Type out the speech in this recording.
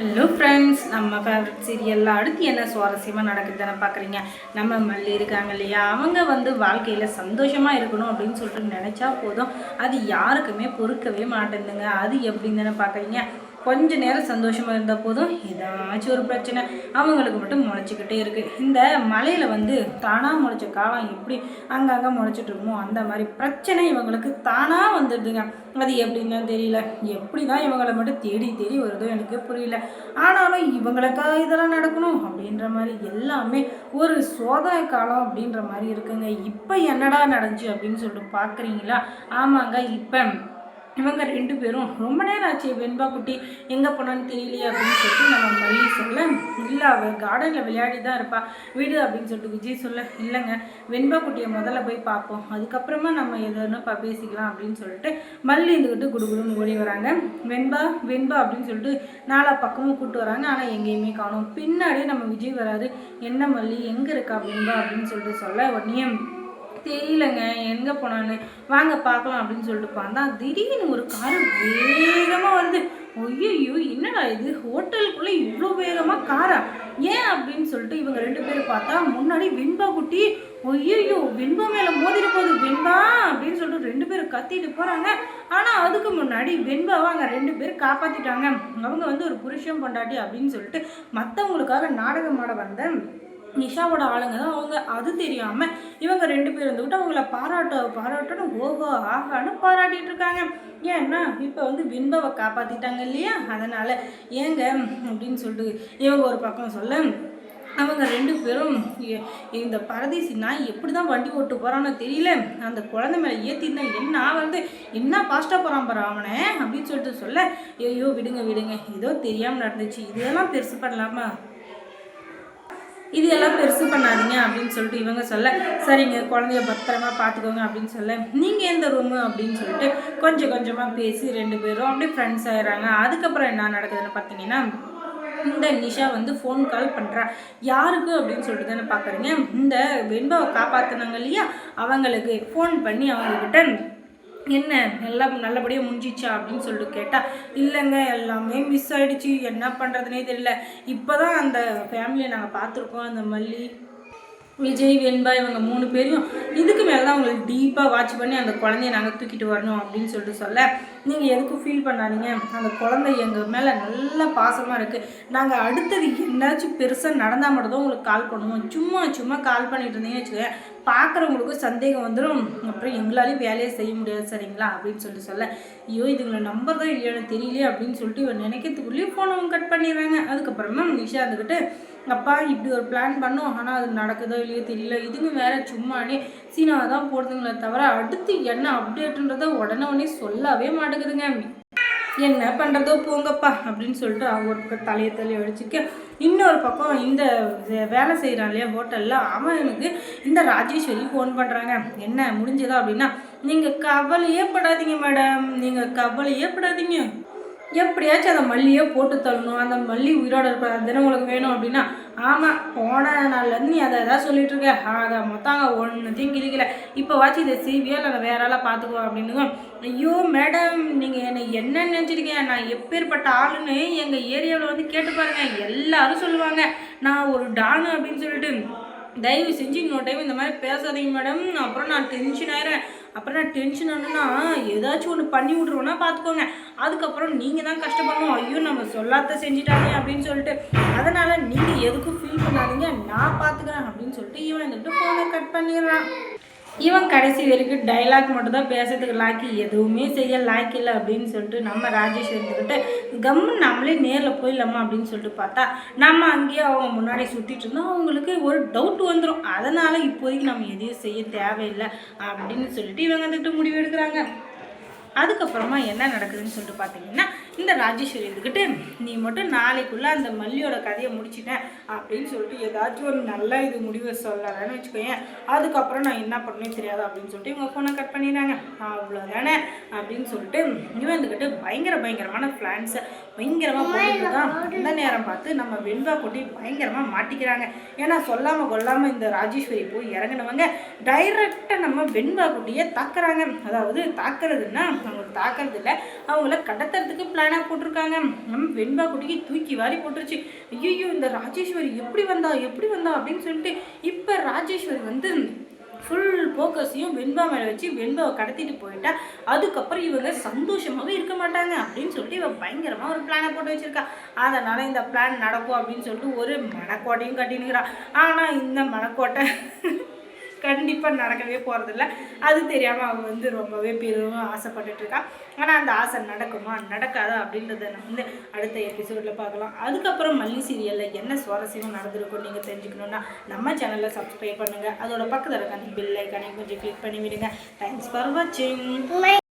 Hello friends நம்ம favourite சீரியலில் அடுத்து என்ன சுவாரஸ்யமாக நடக்குதுன்னு பார்க்குறீங்க? நம்ம மல்லி இருக்காங்க இல்லையா? அவங்க வந்து வாழ்க்கையில் சந்தோஷமாக இருக்கணும் அப்படின்னு சொல்லிட்டு நினச்சா போதும். அது யாருக்குமே பொறுக்கவே மாட்டேங்குதுங்க. அது எப்படின்னு தானே பார்க்குறீங்க? கொஞ்ச நேரம் சந்தோஷமாக இருந்தால் போதும். ஏதாச்சும் ஒரு பிரச்சனை. அவங்களுக்கு மட்டும் முளைச்சிக்கிட்டே இருக்குது இந்த மலையில் வந்து தானாக முளைச்ச காலம் எப்படி அங்கங்கே முளைச்சிட்டு இருக்குமோ அந்த மாதிரி பிரச்சனை இவங்களுக்கு தானாக வந்துடுதுங்க. அது எப்படின்னு தெரியல. எப்படி தான் இவங்களை மட்டும் தேடி தேடி வருதோ எனக்கு புரியல. ஆனாலும் இவங்களுக்காக இதெல்லாம் நடக்கணும் அப்படின்ற மாதிரி எல்லாமே ஒரு சோதனை காலம் அப்படின்ற மாதிரி இருக்குங்க. இப்போ என்னடா நடந்துச்சு அப்படின்னு சொல்லிட்டு பார்க்குறீங்களா ஆமாங்க இப்போ இவங்க ரெண்டு பேரும் ரொம்ப நேரம் ஆச்சு வெண்பா குட்டி எங்கே போனான்னு தெரியலையே அப்படின்னு சொல்லிட்டு நம்ம மல்லி சொல்ல இல்லை அவள் கார்டனில் விளையாடி தான் இருப்பா வீடு அப்படின்னு சொல்லிட்டு விஜய் சொல்ல இல்லைங்க வெண்பா குட்டியை முதல்ல போய் பார்ப்போம் அதுக்கப்புறமா நம்ம எதுனா பா பேசிக்கலாம் அப்படின்னு சொல்லிட்டு மல்லி இருந்துக்கிட்டு குடுகுடுன்னு ஓடி வராங்க. வெண்பா வெண்பா அப்படின்னு சொல்லிட்டு நாலா பக்கமும் கூப்பிட்டு வராங்க ஆனால் எங்கேயுமே காணும். பின்னாடியே நம்ம விஜய் வராது என்ன மல்லி எங்கே இருக்கா வெண்பா அப்படின்னு சொல்லிட்டு சொல்ல உடனே தெரியலங்க எங்கே போனான்னு. வாங்க பார்க்கலாம் அப்படின்னு சொல்லிட்டு பார்த்தா திடீர்னு ஒரு கார் வேகமாக வருது ஐயோ என்னடா இது? ஹோட்டலுக்குள்ளே இவ்வளோ வேகமாக காரா? ஏன் அப்படின்னு சொல்லிட்டு இவங்க ரெண்டு பேரும் பார்த்தா முன்னாடி வெண்பா குட்டி ஐயோ வெண்பா மேலே மோதிட்டு போகுது வெண்பா அப்படின்னு சொல்லிட்டு ரெண்டு பேரும் கத்திட்டு போகிறாங்க ஆனால் அதுக்கு முன்னாடி வெண்பாவை அங்கே ரெண்டு பேரும் காப்பாற்றிட்டாங்க அவங்க வந்து ஒரு புருஷன் பொண்டாட்டி அப்படின்னு சொல்லிட்டு மற்றவங்களுக்காக நாடகமாட வந்தேன் வந்த நிஷாவோட ஆளுங்க தான் அவங்க. அது தெரியாமல் இவங்க ரெண்டு பேர் இருந்துக்கிட்டு அவங்கள பாராட்ட பாராட்டணும் ஓஹோ ஆகான்னு பாராட்டிட்டு இருக்காங்க. ஏன்னா இப்போ வந்து விண்பவை காப்பாற்றிட்டாங்க இல்லையா? அதனால் ஏங்க அப்படின்னு சொல்லிட்டு இவங்க ஒரு பக்கம் சொல்ல அவங்க ரெண்டு பேரும் இந்த பரதேசி நான் எப்படி தான் வண்டி ஓட்டு போகிறான்னு தெரியல. அந்த குழந்தை மேலே ஏற்றிருந்தேன் என்ன வந்து என்ன பாஸ்ட்டாக போகிறான் பாரு அவனை அப்படின்னு சொல்லிட்டு சொல்ல ஐயோ விடுங்க விடுங்க. ஏதோ தெரியாமல் நடந்துச்சு. இதெல்லாம் பெருசு பண்ணலாமா? இது எல்லாம் பெருசு பண்ணாதீங்க அப்படின்னு சொல்லிட்டு இவங்க சொல்ல சரிங்க குழந்தைய பத்திரமா பார்த்துக்கோங்க அப்படின்னு சொல்ல நீங்கள் எந்த ரூமு அப்படின்னு சொல்லிட்டு கொஞ்சம் கொஞ்சமாக பேசி ரெண்டு பேரும் அப்படியே ஃப்ரெண்ட்ஸ் ஆயிடுறாங்க. அதுக்கப்புறம் என்ன நடக்குதுன்னு பார்த்தீங்கன்னா இந்த நிஷா வந்து ஃபோன் கால் பண்ணுறா யாருக்கு? அப்படின்னு சொல்லிட்டு தானே பார்க்குறீங்க இந்த வெண்பாவை காப்பாற்றினாங்க இல்லையா? அவங்களுக்கு ஃபோன் பண்ணி அவங்கக்கிட்ட என்ன எல்லாம் நல்லபடியாக முடிஞ்சிச்சா அப்படின்னு சொல்லிட்டு கேட்டால் இல்லைங்க எல்லாமே மிஸ் ஆகிடுச்சி என்ன பண்ணுறதுனே தெரியல. இப்போ தான் அந்த ஃபேமிலியை நாங்கள் பார்த்துருக்கோம். அந்த மல்லி விஜய் வெண்பா இவங்க மூணு பேரையும் இதுக்கு மேலே தான் அவங்களுக்கு டீப்பாக வாட்ச் பண்ணி அந்த குழந்தைய நாங்கள் தூக்கிட்டு வரணும் அப்படின்னு சொல்லிட்டு சொல்ல நீங்கள் எதுக்கும் ஃபீல் பண்ணாதீங்க. அந்த குழந்தை எங்கள் மேலே நல்ல பாசமாக இருக்குது நாங்கள் அடுத்தது என்னாச்சும் பெருசாக நடந்தால் மட்டும் தான் உங்களுக்கு கால் பண்ணுவோம். சும்மா சும்மா கால் பண்ணிட்டு இருந்தீங்கன்னு வச்சுக்கோங்க. பார்க்குறவங்களுக்கும் சந்தேகம் வந்துடும் அப்புறம் எங்களாலையும் வேலையை செய்ய முடியாது சரிங்களா? அப்படின்னு சொல்லிட்டு சொல்ல ஐயோ இதுங்களை நம்பர் தான் இல்லையானு தெரியலையே அப்படின்னு சொல்லிட்டு இவன் நினைக்கிறதுக்குள்ளேயும் ஃபோனை கட் பண்ணிடுறாங்க. அதுக்கப்புறமா நிஷா இருந்துக்கிட்டு அப்பா இப்படி ஒரு பிளான் பண்ணோம். ஆனால் அது நடக்குதோ இல்லையோ தெரியல. இதுங்க வேற சும்மானே சீனாவை தான் போடுதுங்களே தவிர அடுத்து என்ன அப்டேட்டுன்றத உடனே உடனே சொல்லவே மாட்டேங்குதுங்க. என்ன பண்ணுறதோ போங்கப்பா அப்படின்னு சொல்லிட்டு அவங்க ஒரு பக்கம் தலையை தள்ளி அடிச்சுக்க இன்னொரு பக்கம் இந்த வே- வேலை செய்கிறான் இல்லையா ஹோட்டலில் அவனுக்கு இந்த ராஜேஸ்வரி ஃபோன் பண்ணுறாங்க என்ன முடிஞ்சதா அப்படின்னா நீங்கள் கவலையே படாதீங்க மேடம் நீங்கள் கவலையே படாதீங்க. எப்படியாச்சும் அந்த மல்லியே போட்டு தள்ளணும் அந்த மல்லி உயிரோட இருக்கிற தினம் உங்களுக்கு வேணும் அப்படின்னா. ஆமாம் போன நாள்லேருந்து நீ அதை எதாவது சொல்லிட்டு இருக்க. ஆக மொத்தம் ஒன்றுத்தையும் கிளிக்கல இப்போ வாச்சு இதை சிவியாக இல்லை வேற ஆளாக பார்த்துக்குவோம் அப்படின்னு ஐயோ மேடம் நீங்கள் என்னை என்ன நினச்சிருக்கீங்க? நான் எப்பேற்பட்ட ஆளுன்னு எங்கள் ஏரியாவில் வந்து கேட்டு பாருங்க. எல்லாரும் சொல்லுவாங்க. நான் ஒரு டானு அப்படின்னு சொல்லிட்டு தயவு செஞ்சு இன்னொரு டைம் இந்த மாதிரி பேசாதீங்க மேடம் அப்புறம் நான் டென்ஷன் ஆயிடுறேன் அப்புறம் நான் டென்ஷன் ஆனேன்னா ஏதாச்சும் ஒன்று பண்ணி விட்ருவோன்னா பார்த்துக்கோங்க அதுக்கப்புறம் நீங்கள் தான் கஷ்டப்படணும். ஐயோ நம்ம சொல்லாத செஞ்சிட்டாங்க அப்படின்னு சொல்லிட்டு. அதனால் நீங்கள் எதுக்கும் ஃபீல் பண்ணாதீங்க. நான் பார்த்துக்கிறேன் அப்படின்னு சொல்லிட்டு இவன் வந்துட்டு ஃபோனை கட் பண்ணிடுறான். இவன் கடைசி வரைக்கும் டைலாக் மட்டும் தான் பேசுறதுக்கு லாக்கி எதுவுமே செய்ய லாக்கி இல்லை அப்படின்னு சொல்லிட்டு நம்ம ராஜேஷ் இருந்துக்கிட்டு கம்மு நம்மளே நேரில் போயிடலாமா? அப்படின்னு சொல்லிட்டு பார்த்தா நம்ம அங்கேயே அவங்க முன்னாடி சுற்றிட்டு இருந்தோம். அவங்களுக்கு ஒரு டவுட் வந்துடும் அதனால் இப்போதைக்கு நம்ம எதையும் செய்ய தேவையில்லை அப்படின்னு சொல்லிட்டு இவங்க வந்துட்டு முடிவு எடுக்கிறாங்க. அதுக்கப்புறமா என்ன நடக்குதுன்னு சொல்லிட்டு பார்த்தீங்கன்னா இந்த ராஜேஸ்வரி இருந்துக்கிட்டு நீ மட்டும் நாளைக்குள்ளே அந்த மல்லியோட கதையை முடிச்சிட்டேன் அப்படின்னு சொல்லிட்டு ஏதாச்சும் ஒரு நல்ல இது முடிவை சொல்லலைன்னு வச்சுக்கோயேன். அதுக்கப்புறம் நான் என்ன பண்ணணும் தெரியாது அப்படின்னு சொல்லிட்டு இவங்க ஃபோனை கட் பண்ணிடுறாங்க. அவ்வளோ தானே அப்படின்னு சொல்லிட்டு இவன் இருந்துக்கிட்டு பயங்கர பயங்கரமான பிளான்ஸை பயங்கரமாக போட்டு தான் அந்த நேரம் பார்த்து நம்ம வெண்பா கொட்டி பயங்கரமாக மாட்டிக்கிறாங்க. ஏன்னா சொல்லாமல் கொல்லாமல் இந்த ராஜேஸ்வரி போய் இறங்கினவங்க டைரெக்டாக நம்ம வெண்பா குட்டியை தாக்குறாங்க. அதாவது தாக்குறதுன்னா அவங்களுக்கு தாக்கிறது இல்லை. அவங்கள கடத்துறதுக்கு பிளானாக போட்டிருக்காங்க. நம்ம வெண்பா குட்டிக்கு தூக்கி வாரி போட்டுருச்சு. ஐயோ இந்த ராஜேஸ்வரி எப்படி வந்தா எப்படி வந்தா அப்படின்னு சொல்லிட்டு இப்போ ராஜேஸ்வரி வந்து ஃபுல் ஃபோக்கஸையும் வெண்பா மேலே வச்சு வெண்பாவை கடத்திட்டு போயிட்டா. அதுக்கப்புறம் இவங்க சந்தோஷமாகவே இருக்க மாட்டாங்க அப்படின்னு சொல்லிட்டு இவன் பயங்கரமாக ஒரு பிளானை போட்டு வச்சுருக்கா. அதனால் இந்த பிளான் நடக்கும் அப்படின்னு சொல்லிட்டு ஒரு மணக்கோட்டையும் கட்டினுக்கிறான் ஆனால் இந்த மணக்கோட்டை கண்டிப்பாக நடக்கவே போகிறதில்ல அது தெரியாமல் அவள் வந்து ரொம்பவே பெரும் ஆசைப்பட்டுட்டு ஆனால் அந்த ஆசை நடக்குமா? நடக்காதா? அப்படின்றத நம்ம வந்து அடுத்த எபிசோடில் பார்க்கலாம். அதுக்கப்புறம் மல்லி சீரியலில் என்ன சுவாரஸ்யமாக நடந்திருக்கும் நீங்கள் தெரிஞ்சுக்கணுன்னா நம்ம சேனலில் சப்ஸ்கிரைப் பண்ணுங்கள் அதோட பக்கத்தில் இருக்க அந்த பில் ஐக்கானையும் கொஞ்சம் கிளிக் பண்ணி விடுங்க தேங்க்ஸ் ஃபார் வாட்சிங்